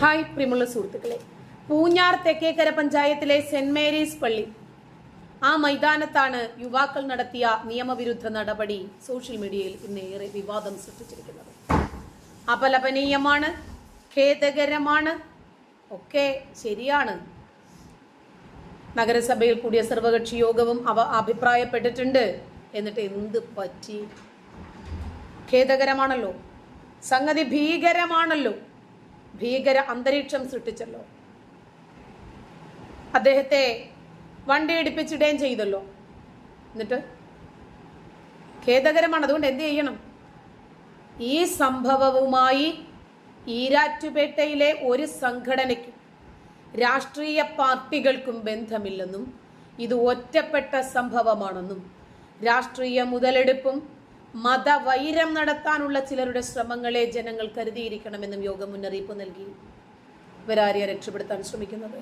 Hi പ്രിയമുള്ള സുഹൃത്തുക്കളെ. പൂഞ്ഞാർ തെക്കേക്കര പഞ്ചായത്തിലെ സെന്റ് മേരീസ് പള്ളി. ആ മൈതാനത്താണ് യുവാക്കൾ നടത്തിയ നിയമവിരുദ്ധ നടപടി സോഷ്യൽ മീഡിയയിൽ ഇന്ന് ഏറെ വിവാദം സൃഷ്ടിച്ചിരിക്കുന്നത്. അപലപനീയമാണ് ഖേദകരമാണ് ഒക്കെ ശരിയാണ്. നഗരസഭയിൽ കൂടിയ സർവകക്ഷി യോഗവും അവ അഭിപ്രായപ്പെട്ടിട്ടുണ്ട്. എന്നിട്ട് എന്ത് പറ്റി? ഖേദകരമാണല്ലോ. സംഗതി ഭീകരമാണല്ലോ. ഭീകര അന്തരീക്ഷം സൃഷ്ടിച്ചല്ലോ. അദ്ദേഹത്തെ വണ്ടി ഇടിപ്പിച്ചിടുകയും ചെയ്തല്ലോ. എന്നിട്ട് ഖേദകരമാണ്. അതുകൊണ്ട് എന്ത് ചെയ്യണം? ഈ സംഭവവുമായി ഈരാറ്റുപേട്ടയിലെ ഒരു സംഘടനയ്ക്കും രാഷ്ട്രീയ പാർട്ടികൾക്കും ബന്ധമില്ലെന്നും ഇത് ഒറ്റപ്പെട്ട സംഭവമാണെന്നും രാഷ്ട്രീയ മുതലെടുപ്പും മതവൈരം നടത്താനുള്ള ചിലരുടെ ശ്രമങ്ങളെ ജനങ്ങൾ കരുതിയിരിക്കണമെന്നും യോഗം മുന്നറിയിപ്പ് നൽകി. ഇവരാരെയാ രക്ഷപ്പെടുത്താൻ ശ്രമിക്കുന്നത്?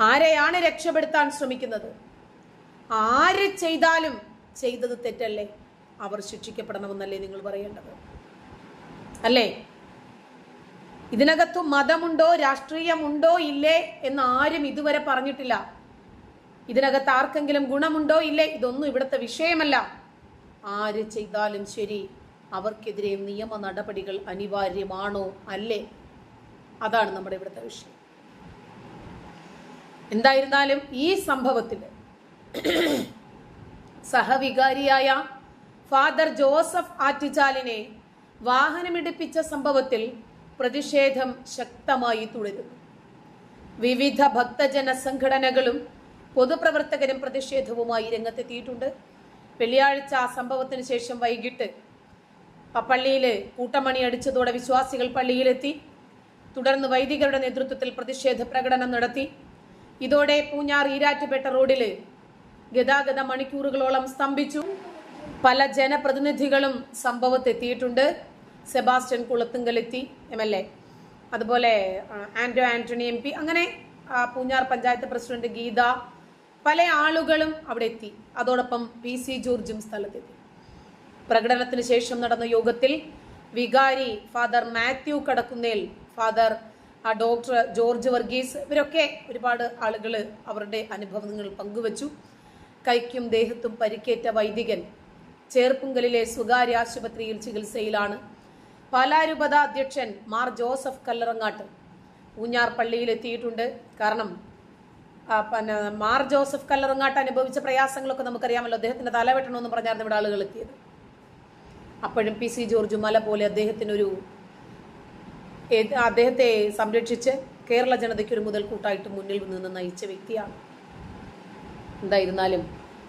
ആരെയാണ് രക്ഷപ്പെടുത്താൻ ശ്രമിക്കുന്നത്? ആര് ചെയ്താലും ചെയ്തത് തെറ്റല്ലേ? അവർ ശിക്ഷിക്കപ്പെടണമെന്നല്ലേ നിങ്ങൾ പറയേണ്ടത്? അല്ലേ? ഇതിനകത്തു മതമുണ്ടോ രാഷ്ട്രീയമുണ്ടോ ഇല്ലേ എന്ന് ആരും ഇതുവരെ പറഞ്ഞിട്ടില്ല. ഇതിനകത്ത് ആർക്കെങ്കിലും ഗുണമുണ്ടോ ഇല്ലേ? ഇതൊന്നും ഇവിടുത്തെ വിഷയമല്ല. ആര് ചെയ്താലും ശരി അവർക്കെതിരെ നിയമ നടപടികൾ അനിവാര്യമാണോ അല്ലേ? അതാണ് നമ്മുടെ ഇവിടുത്തെ വിഷയം. എന്തായിരുന്നാലും ഈ സംഭവത്തിൽ സഹവികാരിയായ ഫാദർ ജോസഫ് ആറ്റുചാലിനെ വാഹനമിടിപ്പിച്ച സംഭവത്തിൽ പ്രതിഷേധം ശക്തമായി തുടരുന്നു. വിവിധ ഭക്തജന സംഘടനകളും പൊതുപ്രവർത്തകരും പ്രതിഷേധവുമായി രംഗത്തെത്തിയിട്ടുണ്ട്. വെള്ളിയാഴ്ച ആ സംഭവത്തിന് ശേഷം വൈകിട്ട് പള്ളിയിൽ കൂട്ടമണി അടിച്ചതോടെ വിശ്വാസികൾ പള്ളിയിലെത്തി. തുടർന്ന് വൈദികരുടെ നേതൃത്വത്തിൽ പ്രതിഷേധ പ്രകടനം നടത്തി. ഇതോടെ പൂഞ്ഞാർ ഈരാറ്റുപേട്ട റോഡിൽ ഗതാഗത മണിക്കൂറുകളോളം സ്തംഭിച്ചു. പല ജനപ്രതിനിധികളും സംഭവത്തെത്തിയിട്ടുണ്ട്. സെബാസ്റ്റ്യൻ കുളത്തുങ്കൽ എത്തി എം എൽ എ. അതുപോലെ ആ, ആന്റോ ആന്റണി എം പി. അങ്ങനെ പൂഞ്ഞാർ പഞ്ചായത്ത് പ്രസിഡന്റ് ഗീത പല ആളുകളും അവിടെ എത്തി. അതോടൊപ്പം പി സി ജോർജും സ്ഥലത്തെത്തി. പ്രകടനത്തിന് ശേഷം നടന്ന യോഗത്തിൽ വികാരി father Mathew Kadakkunnel father doctor George Varghese ഇവരൊക്കെ ഒരുപാട് ആളുകൾ അവരുടെ അനുഭവങ്ങൾ പങ്കുവച്ചു. കൈക്കും ദേഹത്തും പരിക്കേറ്റ വൈദികൻ ചേർപ്പുങ്കലിലെ സ്വകാര്യ ആശുപത്രിയിൽ ചികിത്സയിലാണ്. പാലാരൂപത അധ്യക്ഷൻ മാർ ജോസഫ് കല്ലറങ്ങാട്ട് ഊഞ്ഞാർ പള്ളിയിൽ എത്തിയിട്ടുണ്ട്. കാരണം പിന്നെ മാർ ജോസഫ് കല്ലറങ്ങാട്ട് അനുഭവിച്ച പ്രയാസങ്ങളൊക്കെ നമുക്കറിയാമല്ലോ. അദ്ദേഹത്തിന്റെ തല വെട്ടണമെന്ന് പറഞ്ഞായിരുന്നു ഇവിടെ ആളുകൾ എത്തിയത്. അപ്പോഴും പി സി ജോർജ് മല പോലെ അദ്ദേഹത്തിനൊരു അദ്ദേഹത്തെ സംരക്ഷിച്ച് കേരള ജനതയ്ക്ക് ഒരു മുതൽക്കൂട്ടായിട്ട് മുന്നിൽ നിന്ന് നയിച്ച വ്യക്തിയാണ്. എന്തായിരുന്നാലും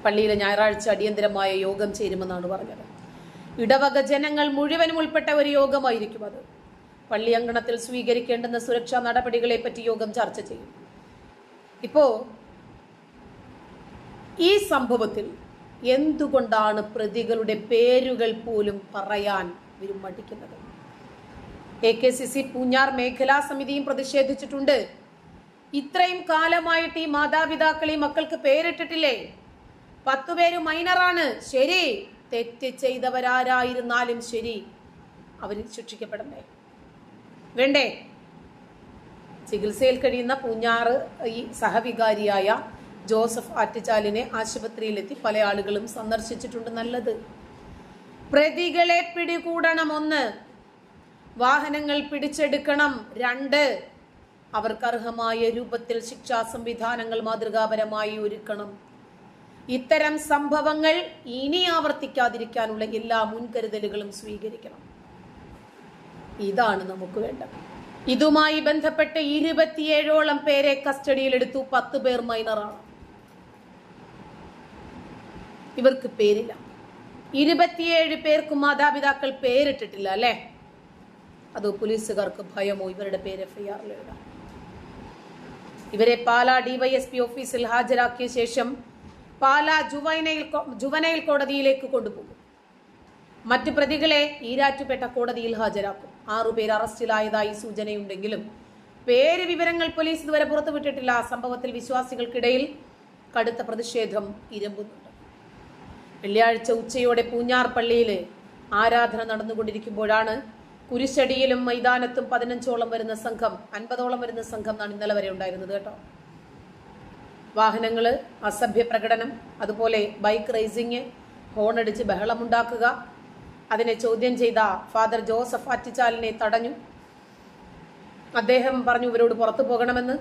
പള്ളിയിലെ ഞായറാഴ്ച അടിയന്തരമായ യോഗം ചേരുമെന്നാണ് പറഞ്ഞത്. ഇടവക ജനങ്ങൾ മുഴുവനും ഉൾപ്പെട്ട ഒരു യോഗമായിരിക്കും അത്. പള്ളി അങ്കണത്തിൽ സ്വീകരിക്കേണ്ടുന്ന സുരക്ഷാ നടപടികളെ പറ്റി യോഗം ചർച്ച ചെയ്യും. ഇപ്പോ ഈ സംഭവത്തിൽ എന്തുകൊണ്ടാണ് പ്രതികളുടെ പേരുകൾ പോലും പറയാൻ മടിക്കുന്നത്? A K C C Poonjar മേഖലാ സമിതിയും പ്രതിഷേധിച്ചിട്ടുണ്ട്. ഇത്രയും കാലമായിട്ട് ഈ മാതാപിതാക്കൾ ഈ മക്കൾക്ക് പേരിട്ടിട്ടില്ലേ? പത്തു പേര് മൈനറാണ്. ശരി തെറ്റ് ചെയ്തവരാരായിരുന്നാലും ശരി അവർ ശിക്ഷിക്കപ്പെടണ്ടേ? വേണ്ടേ? ചികിത്സയിൽ കഴിയുന്ന പൂഞ്ഞാറ് ഈ സഹവികാരിയായ ജോസഫ് ആറ്റുചാലിനെ ആശുപത്രിയിലെത്തി പല ആളുകളും സന്ദർശിച്ചിട്ടുണ്ട്. നല്ലത്. പ്രതികളെ പിടികൂടണം ഒന്ന് വാഹനങ്ങൾ പിടിച്ചെടുക്കണം. രണ്ട്. അവർക്ക് അർഹമായ രൂപത്തിൽ ശിക്ഷാ സംവിധാനങ്ങൾ മാതൃകാപരമായി ഒരുക്കണം. ഇത്തരം സംഭവങ്ങൾ ഇനി ആവർത്തിക്കാതിരിക്കാനുള്ള എല്ലാ മുൻകരുതലുകളും സ്വീകരിക്കണം. ഇതാണ് നമുക്ക് വേണ്ടത്. ഇതുമായി ബന്ധപ്പെട്ട് ഇരുപത്തിയേഴോളം പേരെ കസ്റ്റഡിയിലെടുത്തു. പത്ത് പേർ മൈനറാണ്. ഇവർക്ക് പേരില്ല. ഇരുപത്തിയേഴ് പേർക്ക് മാതാപിതാക്കൾ പേരിട്ടിട്ടില്ല അല്ലേ? അത് പോലീസുകാർക്ക് ഭയമോ? ഇവരുടെ പേര് എഫ് ഐ ആറിൽ എഴുതാം. ഇവരെ പാലാ ഡിവൈഎസ്പി ഓഫീസിൽ ഹാജരാക്കിയ ശേഷം പാലാ ജുവൈനയിൽ ജുവനയിൽ കോടതിയിലേക്ക് കൊണ്ടുപോകും. മറ്റു പ്രതികളെ ഈരാറ്റുപേട്ട കോടതിയിൽ ഹാജരാക്കും. ആറുപേർ അറസ്റ്റിലായതായി സൂചനയുണ്ടെങ്കിലും പേര് വിവരങ്ങൾ പോലീസ് ഇതുവരെ പുറത്തുവിട്ടിട്ടില്ല. സംഭവത്തിൽ വിശ്വാസികൾക്കിടയിൽ കടുത്ത പ്രതിഷേധം ഇരമ്പുന്നുണ്ട്. വെള്ളിയാഴ്ച ഉച്ചയോടെ പൂഞ്ഞാർ പള്ളിയിൽ ആരാധന നടന്നുകൊണ്ടിരിക്കുമ്പോഴാണ് കുരിശടിയിലും മൈതാനത്തും പതിനഞ്ചോളം വരുന്ന സംഘം അൻപതോളം വരുന്ന സംഘം എന്നാണ് ഇന്നലെ വരെ ഉണ്ടായിരുന്നത് കേട്ടോ. വാഹനങ്ങൾ അസഭ്യ പ്രകടനം അതുപോലെ ബൈക്ക് റേസിങ് ഹോണടിച്ച് ബഹളമുണ്ടാക്കുക അതിനെ ചോദ്യം ചെയ്ത ഫാദർ ജോസഫ് ആറ്റിച്ചാലിനെ തടഞ്ഞു. അദ്ദേഹം പറഞ്ഞു ഇവരോട് പുറത്തു പോകണമെന്ന്.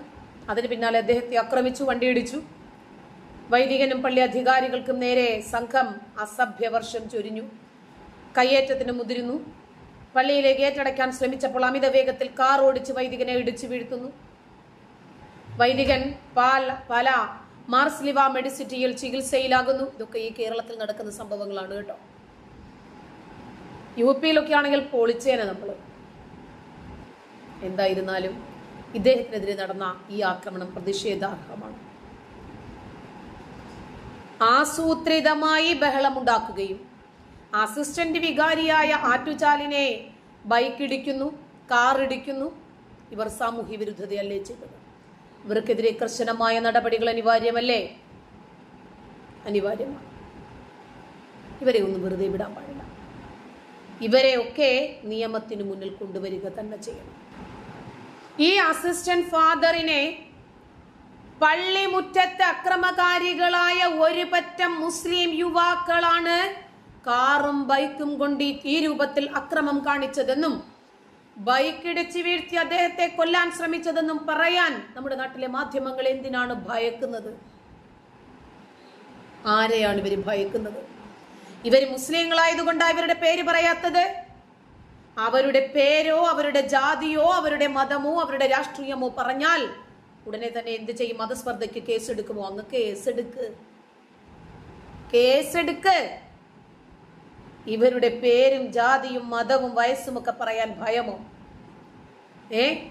അതിന് പിന്നാലെ അദ്ദേഹത്തെ ആക്രമിച്ചു വണ്ടിയിടിച്ചു. വൈദികനും പള്ളി അധികാരികൾക്കും നേരെ സംഘം അസഭ്യവർഷം ചൊരിഞ്ഞു. കയ്യേറ്റത്തിന് മുതിരുന്നു. പള്ളിയിലേക്ക് ഏറ്റടയ്ക്കാൻ ശ്രമിച്ചപ്പോൾ അമിത വേഗത്തിൽ കാർ ഓടിച്ച് വൈദികനെ ഇടിച്ചു വീഴ്ത്തുന്നു. വൈദികൻ പാൽ പല മാർസ്ലിവ മെഡിസിറ്റിയിൽ ചികിത്സയിലാകുന്നു. ഇതൊക്കെ ഈ കേരളത്തിൽ നടക്കുന്ന സംഭവങ്ങളാണ് കേട്ടോ. യു പിയിലൊക്കെ ആണെങ്കിൽ പൊളിച്ചേനെ നമ്മൾ എന്തായിരുന്നാലും ഇദ്ദേഹത്തിനെതിരെ നടന്ന ഈ ആക്രമണം പ്രതിഷേധാർഹമാണ്. ആസൂത്രിതമായി ബഹളമുണ്ടാക്കുകയും അസിസ്റ്റന്റ് വികാരിയായ ആറ്റുചാലിനെ ബൈക്ക് ഇടിക്കുന്നു കാർ ഇടിക്കുന്നു ഇവർ സാമൂഹ്യ വിരുദ്ധതയല്ലേ ചെയ്തത്? ഇവർക്കെതിരെ കർശനമായ നടപടികൾ അനിവാര്യമല്ലേ? അനിവാര്യമാണ്. ഇവരെ ഒന്നും വെറുതെ വിടാൻ പാടില്ല. ഇവരെയൊക്കെ നിയമത്തിന് മുന്നിൽ കൊണ്ടുവരിക തന്നെ ചെയ്യണം. ഈ അസിസ്റ്റന്റ് ഫാദറിനെ പള്ളിമുറ്റത്ത് അക്രമകാരികളായ ഒരു പറ്റം മുസ്ലിം യുവാക്കളാണ് കാറും ബൈക്കും കൊണ്ട് ഈ- രൂപത്തിൽ അക്രമം കാണിച്ചതെന്നും ബൈക്ക് ഇടിച്ച് വീഴ്ത്തി അദ്ദേഹത്തെ കൊല്ലാൻ ശ്രമിച്ചതെന്നും പറയാൻ നമ്മുടെ നാട്ടിലെ മാധ്യമങ്ങൾ എന്തിനാണ് ഭയക്കുന്നത്? ആരെയാണ് ഇവർ ഭയക്കുന്നത്? ഇവർ മുസ്ലിങ്ങളായതുകൊണ്ട് ഇവരുടെ പേര് പറയാത്തത്? അവരുടെ പേരോ അവരുടെ ജാതിയോ അവരുടെ മതമോ അവരുടെ രാഷ്ട്രീയമോ പറഞ്ഞാൽ ഉടനെ തന്നെ എന്ത് ചെയ്യും? മതസ്പർദ്ധയ്ക്ക് കേസെടുക്കുമോ? അങ്ങ് കേസെടുക്ക്. കേസെടുക്ക്. ഇവരുടെ പേരും ജാതിയും മതവും വയസ്സും ഒക്കെ പറയാൻ ഭയമോ? ഏ?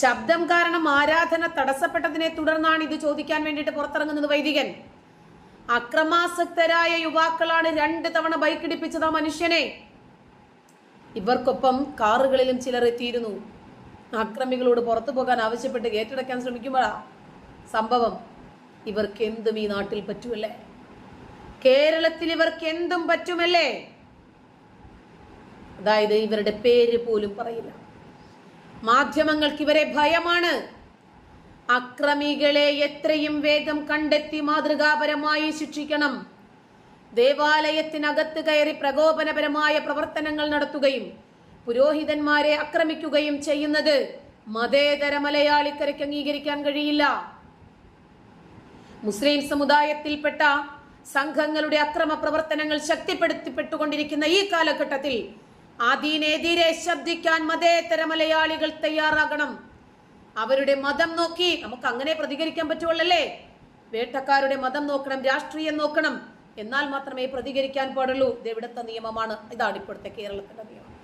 ശബ്ദം കാരണം ആരാധന തടസ്സപ്പെട്ടതിനെ തുടർന്നാണ് ഇത് ചോദിക്കാൻ വേണ്ടിയിട്ട് പുറത്തിറങ്ങുന്നത് വൈദികൻ. അക്രമാസക്തരായ യുവാക്കളാണ് രണ്ട് തവണ ബൈക്ക് ഇടിപ്പിച്ചത് ആ മനുഷ്യനെ. ഇവർക്കൊപ്പം കാറുകളിലും ചിലർ എത്തിയിരുന്നു. അക്രമികളോട് പുറത്തു പോകാൻ ആവശ്യപ്പെട്ട് ഏറ്റെടുക്കാൻ ശ്രമിക്കുമ്പോഴാ സംഭവം. ഇവർക്ക് എന്തും ഈ നാട്ടിൽ പറ്റുമല്ലേ? കേരളത്തിൽ ഇവർക്ക് എന്തും പറ്റുമല്ലേ? അതായത് ഇവരുടെ പേര് പോലും പറയില്ല. മാധ്യമങ്ങൾക്ക് ഇവരെ ഭയമാണ്. അക്രമികളെ എത്രയും വേഗം കണ്ടെത്തി മാതൃകാപരമായി ശിക്ഷിക്കണം. ദേവാലയത്തിനകത്ത് കയറി പ്രകോപനപരമായ പ്രവർത്തനങ്ങൾ നടത്തുകയും പുരോഹിതന്മാരെ ആക്രമിക്കുകയും ചെയ്യുന്നത് മതേതര മലയാളിക്കരയ്ക്ക് അംഗീകരിക്കാൻ കഴിയില്ല. മുസ്ലിം സമുദായത്തിൽപ്പെട്ട സംഘങ്ങളുടെ അക്രമ പ്രവർത്തനങ്ങൾ ശക്തിപ്പെടുത്തിപ്പെട്ടുകൊണ്ടിരിക്കുന്ന ഈ കാലഘട്ടത്തിൽ അതിനെതിരെ ശബ്ദിക്കാൻ മതേതര മലയാളികൾ തയ്യാറാകണം. അവരുടെ മതം നോക്കി നമുക്ക് അങ്ങനെ പ്രതികരിക്കാൻ പറ്റുള്ളല്ലേ വേട്ടക്കാരുടെ മതം നോക്കണം രാഷ്ട്രീയം നോക്കണം. എന്നാൽ മാത്രമേ പ്രതികരിക്കാൻ പാടുള്ളൂ. ഇത് ഇവിടുത്തെ നിയമമാണ്? ഇതാണ് ഇപ്പോഴത്തെ കേരളത്തിന്റെ നിയമം.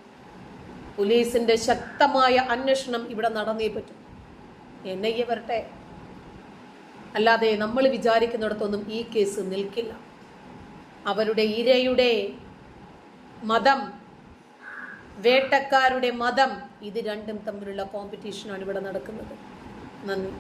പോലീസിന്റെ ശക്തമായ അന്വേഷണം ഇവിടെ നടന്നേ പറ്റും. എൻ ഐ എ വരട്ടെ. അല്ലാതെ നമ്മൾ വിചാരിക്കുന്നിടത്തൊന്നും ഈ കേസ് നിൽക്കില്ല. അവരുടെ ഇരയുടെ മതം വേട്ടക്കാരുടെ മതം ഇത് രണ്ടും തമ്മിലുള്ള കോമ്പറ്റീഷനാണ് ഇവിടെ നടക്കുന്നത്. നന്ദി.